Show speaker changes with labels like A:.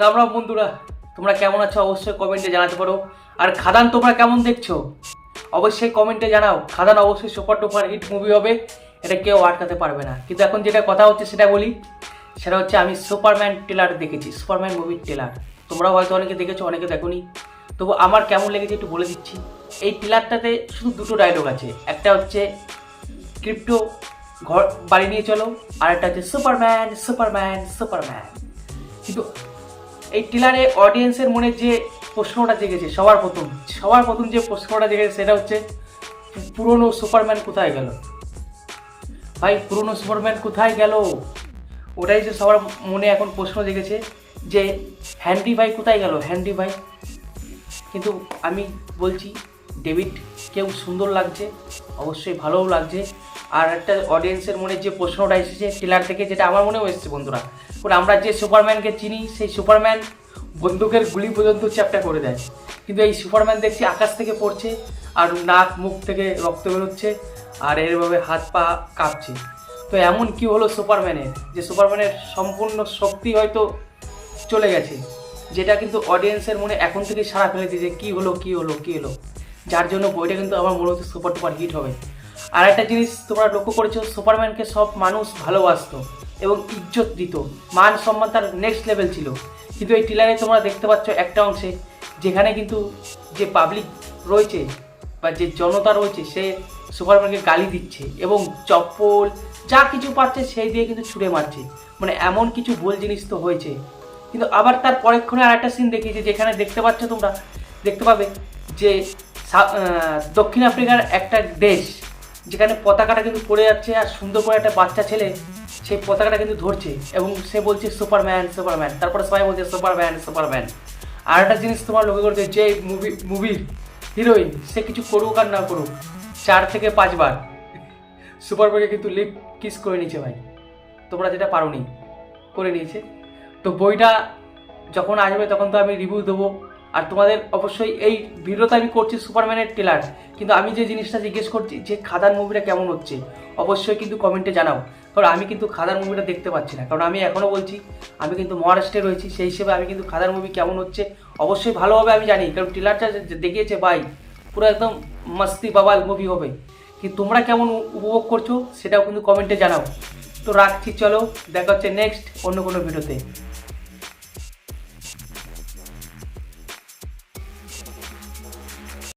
A: রাম রাম বন্ধুরা, তোমরা কেমন আছো অবশ্যই কমেন্টে জানাতে পারো। আর খাদান, তোমরা কেমন দেখছ? অবশ্যই কমেন্টে জানাও। খাদান অবশ্যই সুপার টুপার হিট মুভি হবে, এটা কেউ আটকাতে পারবে না। কিন্তু এখন যেটা কথা হচ্ছে সেটা বলি, সেটা হচ্ছে আমি সুপারম্যান টেলার দেখেছি সুপারম্যান মুভির টেলার তোমরাও হয়তো অনেকে দেখেছ, অনেকে দেখোনি। তবু আমার কেমন লেগেছে একটু বলে দিচ্ছি। এই টেলারটাতে শুধু দুটো ডায়লগ আছে, একটা হচ্ছে ক্রিপ্টো ঘর, বাড়ি নিয়ে চলো, আর একটা হচ্ছে সুপারম্যান সুপারম্যান সুপারম্যান কিন্তু এই টিলারে অডিয়েন্সের মনে যে প্রশ্নটা জেগেছে, সবার প্রথম সবার প্রথম যে প্রশ্নটা জেগেছে সেটা হচ্ছে, পুরনো সুপারম্যান কোথায় গেল? ভাই, পুরনো সুপারম্যান কোথায় গেল? ওটাই যে সবার মনে এখন প্রশ্ন জেগেছে যে, হ্যান্ডি ভাই কোথায় গেল? হ্যান্ডি ভাই। কিন্তু আমি বলছি ডেভিড, কেউ সুন্দর লাগছে, অবশ্যই ভালোও লাগছে। আর একটা অডিয়েন্সের মনে যে প্রশ্নটা এসেছে ট্রেলার থেকে, যেটা আমার মনেও এসেছে, বন্ধুরা। কারণ আমরা যে সুপারম্যানকে চিনি, সেই সুপারম্যান বন্দুকের গুলি পর্যন্ত চ্যাপটা করে দেয়। কিন্তু এই সুপারম্যান দেখছি আকাশ থেকে পড়ছে, আর নাক, মুখ থেকে রক্ত বেরোচ্ছে, আর এরভাবে হাত, পা কাঁপছে। তো এমন কি হলো সুপারম্যানের যে সুপারম্যানের সম্পূর্ণ শক্তি হয়তো চলে গেছে, যেটা কিন্তু অডিয়েন্সের মনে এখন থেকে সারা ফেলে দিয়েছে, কী হলো কী হলো কী হলো? যার জন্য বইটা কিন্তু আমার মনে হচ্ছে সুপার টুপার হিট হবে। আর একটা জিনিস তোমরা লক্ষ্য করেছ সুপারম্যানকে সব মানুষ ভালোবাসতো এবং ইজ্জত দিত, মান সম্মান তার নেক্সট লেভেল ছিল। কিন্তু এই টিলারে তোমরা দেখতে পাচ্ছ একটা অংশে, যেখানে কিন্তু যে পাবলিক রয়েছে বা যে জনতা রয়েছে, সে সুপারম্যানকে গালি দিচ্ছে এবং চপ্পল যা কিছু পাচ্ছে সেই দিয়ে কিন্তু ছুঁড়ে মারছে। মানে এমন কিছু ভুল জিনিস তো হয়েছে। কিন্তু আবার তার পরেক্ষণে আর একটা সিন দেখিয়েছে, যেখানে দেখতে পাচ্ছ তোমরা, দেখতে পাবে যে দক্ষিণ আফ্রিকার একটা দেশ, যেখানে পতাকাটা কিন্তু পড়ে যাচ্ছে আর সুন্দর করে একটা বাচ্চা ছেলে, সেই পতাকাটা কিন্তু ধরছে এবং সে বলছে সুপারম্যান সুপারম্যান। তারপরে সবাই বলছে সুপারম্যান সুপারম্যান। আর একটা জিনিস তোমার লক্ষ্য করছে যে মুভি, মুভির হিরোইন, সে কিছু করুক আর না করুক, চার থেকে পাঁচবার সুপারম্যানকে কিন্তু লিপ কিস করে নিয়েছে ভাই। তোমরা যেটা পারোনি, করে নিয়েছে। তো বইটা যখন আসবে তখন তো আমি রিভিউ দেবো। আর তোমাদের অবশ্যই এই ভিডিওতে আমি করছি সুপারম্যানের ট্রেলার। কিন্তু আমি যে জিনিসটা জিজ্ঞেস করছি, যে খাদান মুভিটা কেমন হচ্ছে, অবশ্যই কিন্তু কমেন্টে জানাও। কারণ আমি কিন্তু খাদার মুভিটা দেখতে পাচ্ছি না। কারণ আমি এখনও বলছি, আমি কিন্তু মহারাষ্ট্রে রয়েছি, সেই হিসেবে আমি কিন্তু খাদার মুভি কেমন হচ্ছে, অবশ্যই ভালো হবে আমি জানি। কারণ ট্রেলারটা যে দেখিয়েছে ভাই, পুরো একদম মস্তি বাবাল মুভি হবে। কিন্তু তোমরা কেমন উপভোগ করছ, সেটাও কিন্তু কমেন্টে জানাও। তো রাখছি, চলো, দেখা হচ্ছে নেক্সট অন্য কোনো ভিডিওতে